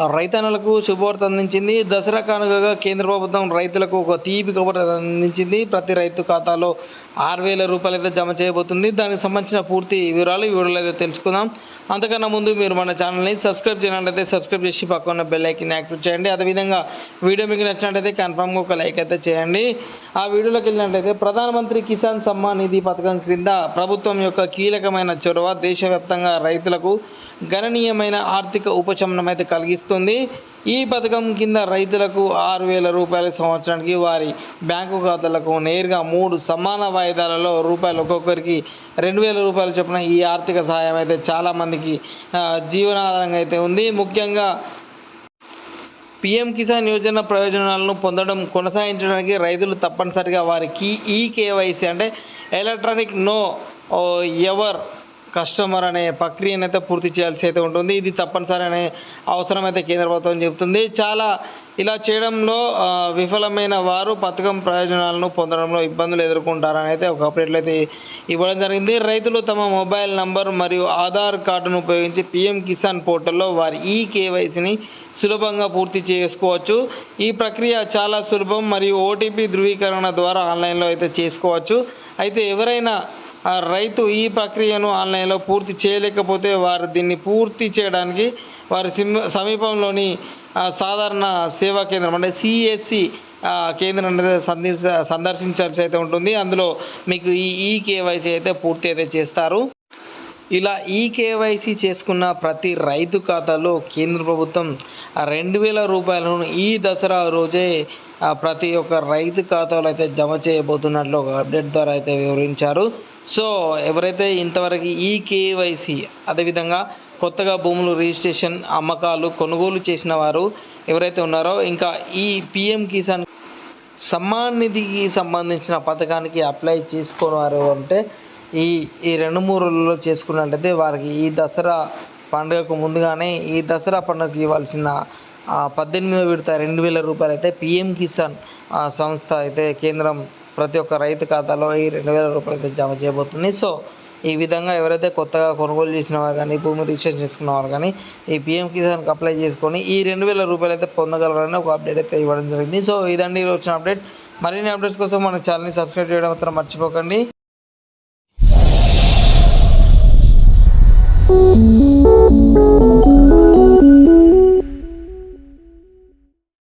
రైతన్నలకు శుభవార్త అందించింది. దసరా కానుకగా కేంద్ర ప్రభుత్వం రైతులకు ఒక తీపి కబురు అందించింది. ప్రతి రైతు ఖాతాలో ఆరు వేల రూపాయలు అయితే జమ చేయబోతుంది. దానికి సంబంధించిన పూర్తి వివరాలు ఈ వీడియోలో అయితే తెలుసుకుందాం. అంతకన్నా ముందు మీరు మన ఛానల్ని సబ్స్క్రైబ్ చేయాలంటే సబ్స్క్రైబ్ చేసి పక్కన ఉన్న బెల్ ఐకిన్ యాక్టివేట్ చేయండి. అదేవిధంగా వీడియో మీకు నచ్చినట్టయితే కన్ఫామ్గా ఒక లైక్ అయితే చేయండి. ఆ వీడియోలోకి వెళ్ళినట్టయితే ప్రధానమంత్రి కిసాన్ సమ్మాన్ నిధి పథకం క్రింద ప్రభుత్వం యొక్క కీలకమైన చొరవ దేశవ్యాప్తంగా రైతులకు గణనీయమైన ఆర్థిక ఉపశమనం అయితే కలిగిస్తుంది. ఈ పథకం కింద రైతులకు ఆరు వేల రూపాయల సంవత్సరానికి వారి బ్యాంకు ఖాతాలకు నేరుగా మూడు సమాన వాయిదాలలో రూపాయలు ఒక్కొక్కరికి రెండు వేల రూపాయలు చొప్పున ఈ ఆర్థిక సహాయం అయితే చాలామందికి జీవనాధారంగా అయితే ఉంది. ముఖ్యంగా పిఎం కిసాన్ యోజన ప్రయోజనాలను పొందడం కొనసాగించడానికి రైతులు తప్పనిసరిగా వారికి ఈ కేవైసీ అంటే ఎలక్ట్రానిక్ నో ఎవర్ కస్టమర్ అనే ప్రక్రియను అయితే పూర్తి చేయాల్సి అయితే ఉంటుంది. ఇది తప్పనిసరి అనే అవసరం అయితే కేంద్ర ప్రభుత్వం చెబుతుంది. చాలా ఇలా చేయడంలో విఫలమైన వారు పథకం ప్రయోజనాలను పొందడంలో ఇబ్బందులు ఎదుర్కొంటారని అయితే ఒక అప్డేట్లో అయితే ఇవ్వడం జరిగింది. రైతులు తమ మొబైల్ నంబర్ మరియు ఆధార్ కార్డును ఉపయోగించి పిఎం కిసాన్ పోర్టల్లో వారి ఈ కేవైసీని సులభంగా పూర్తి చేసుకోవచ్చు. ఈ ప్రక్రియ చాలా సులభం మరియు ఓటీపీ ధృవీకరణ ద్వారా ఆన్లైన్లో అయితే చేసుకోవచ్చు. అయితే ఎవరైనా రైతు ఈ ప్రక్రియను ఆన్లైన్లో పూర్తి చేయలేకపోతే వారు దీన్ని పూర్తి చేయడానికి వారి సమీపంలోని సాధారణ సేవా కేంద్రం అంటే సిఎస్సి కేంద్రం అనేది సందర్శ సందర్శించాల్సి అయితే ఉంటుంది. అందులో మీకు ఈ ఈ కేవైసీ అయితే పూర్తి అయితే చేస్తారు. ఇలా ఈ కేవైసీ చేసుకున్న ప్రతి రైతు ఖాతాలో కేంద్ర ప్రభుత్వం రెండు వేల రూపాయలను ఈ దసరా రోజే ప్రతి ఒక్క రైతు ఖాతాలో అయితే జమ చేయబోతున్నట్లు ఒక అప్డేట్ ద్వారా అయితే వివరించారు. సో ఎవరైతే ఇంతవరకు ఈ కేవైసీ అదేవిధంగా కొత్తగా భూములు రిజిస్ట్రేషన్ అమ్మకాలు కొనుగోలు చేసిన వారు ఎవరైతే ఉన్నారో ఇంకా ఈ పిఎం కిసాన్ సమ్మాన్ నిధికి సంబంధించిన పథకానికి అప్లై చేసుకున్నారు అంటే ఈ ఈ రెండు మూడు రోజుల్లో చేసుకున్నట్లయితే వారికి ఈ దసరా పండుగకు ముందుగానే ఈ దసరా పండుగకి ఇవ్వాల్సిన పద్దెనిమిదో విడత రెండు వేల రూపాయలు అయితే పిఎం కిసాన్ ఆ, సంస్థ అయితే కేంద్రం ప్రతి ఒక్క రైతు ఖాతాలో ఈ రెండు వేల రూపాయలు అయితే జమ చేయబోతుంది. సో ఈ విధంగా ఎవరైతే కొత్తగా కొనుగోలు చేసిన వారు కానీ భూమి రిజిస్ట్రేషన్ చేసుకున్న వారు కానీ ఈ పిఎం కిసాన్కి అప్లై చేసుకొని ఈ రెండు వేల రూపాయలు అయితే పొందగలరని ఒక అప్డేట్ అయితే ఇవ్వడం జరిగింది. సో ఇదండి ఈరోజు వచ్చిన అప్డేట్. మరిన్ని అప్డేట్స్ కోసం మన ఛానల్ని సబ్స్క్రైబ్ చేయడం మాత్రం మర్చిపోకండి. Thank you.